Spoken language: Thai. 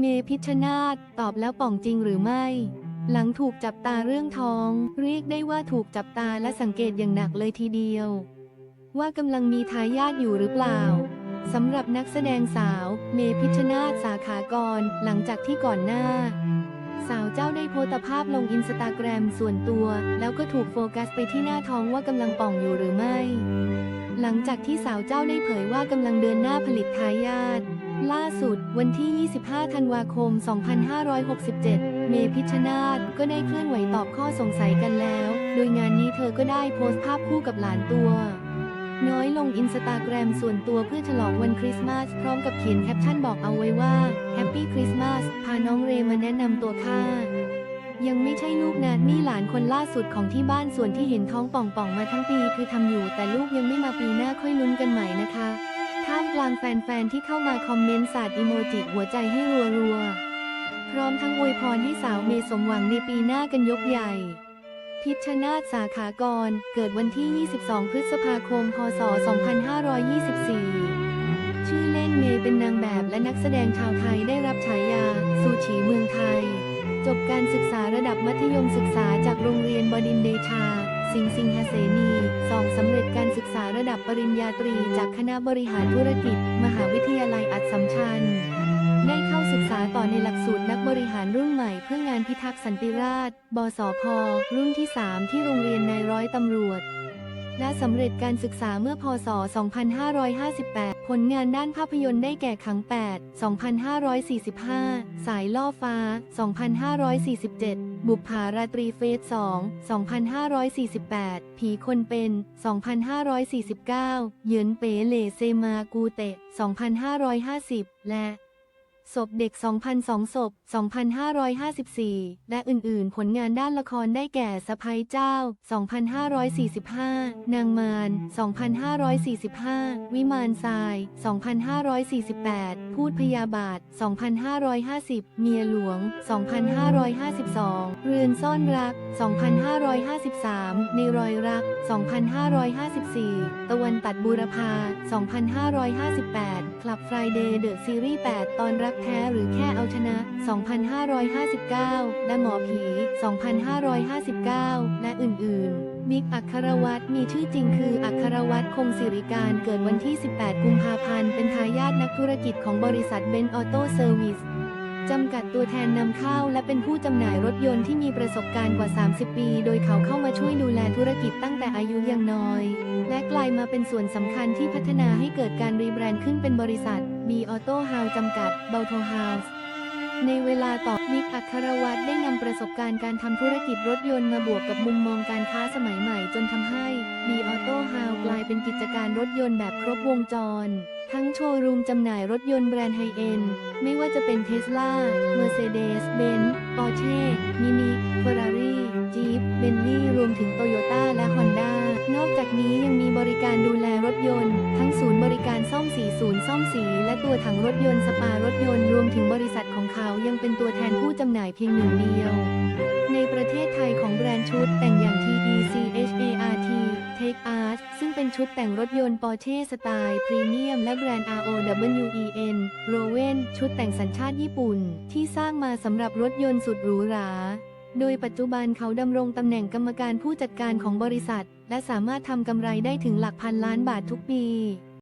เมพิชนาธตอบแล้วป่องจริงหรือไม่ หลังถูกจับตาเรื่องท้อง เรียกได้ว่าถูกจับตาและสังเกตอย่างหนักเลยทีเดียว ว่ากำลังมีทายาทอยู่หรือเปล่าสำหรับนักแสดงสาว เมพิชนาธสาขากร หลังจากที่ก่อนหน้า สาวเจ้าได้โพสต์ภาพลงอินสตาแกรมส่วนตัว แล้วก็ถูกโฟกัสไปที่หน้าท้องว่ากำลังป่องอยู่หรือไม่ หลังจากที่สาวเจ้าได้เผยว่ากำลังเดินหน้าผลิตทายาท ล่าสุดวันที่ 25 ธันวาคม 2567 เมพิชนาธก็ได้เคลื่อนไหวตอบข้อสงสัยกันแล้ว โดยงานนี้เธอก็ได้โพสต์ภาพคู่กับหลานตัว น้อยลงอินสตาแกรมส่วนตัวเพื่อฉลองวันคริสต์มาส พร้อมกับเขียนแคปชั่นบอกเอาไว้ว่าแฮปปี้คริสต์มาสพาน้องเรมาแนะนำตัวค่ะ ยังไม่ใช่ลูกนะนี่หลานคนล่าสุดของที่บ้านส่วนที่เห็นท้องป่องๆมาทั้งปี คือทำอยู่แต่ลูกยังไม่มาปีหน้าค่อยลุ้นกันใหม่นะคะ ท่ามกลางแฟนๆ ที่เข้ามาคอมเมนต์สาดอีโมจิหัวใจให้รัวๆ พร้อมทั้งอวยพรให้สาวเมย์สมหวังในปีหน้ากันยกใหญ่ พิชชนาธสาขากร เกิดวันที่ 22 พฤษภาคม พศ 2524 ชื่อเล่นเมย์เป็นนางแบบและนักแสดงชาวไทยได้รับฉายาสูชีเมืองไทย จบการศึกษาระดับมัธยมศึกษาจากโรงเรียนบดินเดชา สิงห์สิงหเสนีสองสำเร็จการศึกษาระดับปริญญาตรีจากคณะบริหารธุรกิจ มหาวิทยาลัยอัสสัมชัญ ได้เข้าศึกษาต่อในหลักสูตรนักบริหารรุ่นใหม่เพื่องานพิทักษ์สันติราษฎร์บสพ รุ่นที่ 3 ที่โรงเรียนนายร้อยตำรวจ และสำเร็จการศึกษาเมื่อพศ 2558 ผลงานด้านภาพยนตร์ได้แก่ขัง 8 2545 สายล่อฟ้า 2547 บุพภาราตรีเฟส 2 2548 ผีคนเป็น 2549 เยือนเป๋เลเซมากูเตะ 2550 และ ศพเด็ก 2002ศพ2554 และอื่นๆ ผลงานด้านละครได้แก่สะพ้ยเจ้า 2545 นางมาร 2545 วิมานทราย 2548 พูดพยาบาท 2550 เมียหลวง 2552 เรือนซ่อนรัก 2553 ในรอยรัก 2554 ตะวันตัดบูรพา 2558 คลับไฟเดย์เดอะซีรีส์ 8 ตอนรักแท้หรือแค่เอาชนะ 2559 และหมอผี 2559 และอื่นๆมิกอัครวัตรมีชื่อจริงคืออัครวัตรคงสิริการเกิดวันที่ 18 กุมภาพันธ์ เป็นทายาทนักธุรกิจของบริษัทเบนซ์ออโต้เซอร์วิสจำกัดตัวแทนนำเข้าและเป็นผู้จำหน่ายรถยนต์ที่มีประสบการณ์กว่า 30 ปี โดยเขาเข้ามาช่วยดูแลธุรกิจตั้งแต่อายุยังน้อย และกลายมาเป็นส่วนสำคัญที่พัฒนาให้เกิดการรีแบรนด์ขึ้นเป็นบริษัท B Auto House จำกัด b a u t o House ในเวลาต่อนิกอัครวัตรได้นำประสบการณ์การทำธุรกิจรถยนต์มาบวกกับมุมมองการค้าสมัยใหม่จนทำให้ B Auto House กลายเป็นกิจการรถยนต์แบบครบวงจร ทั้งโชว์รูมจำหน่ายรถยนต์แบรนด์ไฮเอ็นด์ไม่ว่าจะเป็นเทสลา Mercedes Benz Porsche Mini Ferrari Jeep การดูแลรถยนต์ ทั้งศูนย์บริการซ่อมสีศูนย์ซ่อมสี และตัวถังรถยนต์สปารถยนต์รวมถึงบริษัทของเขายังเป็นตัวแทนผู้จำหน่ายเพียงหนึ่งเดียว ในประเทศไทยของแบรนด์ชุดแต่งอย่าง TECHART Take Art ซึ่งเป็นชุดแต่งรถยนต์ Porsche สไตล์พรีเมียมและแบรนด์ ROWEN Rowen ชุดแต่งสัญชาติญี่ปุ่น ที่สร้างมาสำหรับรถยนต์สุดหรูหรา โดยปัจจุบันเขาดำรงตำแหน่งกรรมการผู้จัดการของบริษัท และสามารถทำกำไรได้ถึงหลักพันล้านบาททุกปี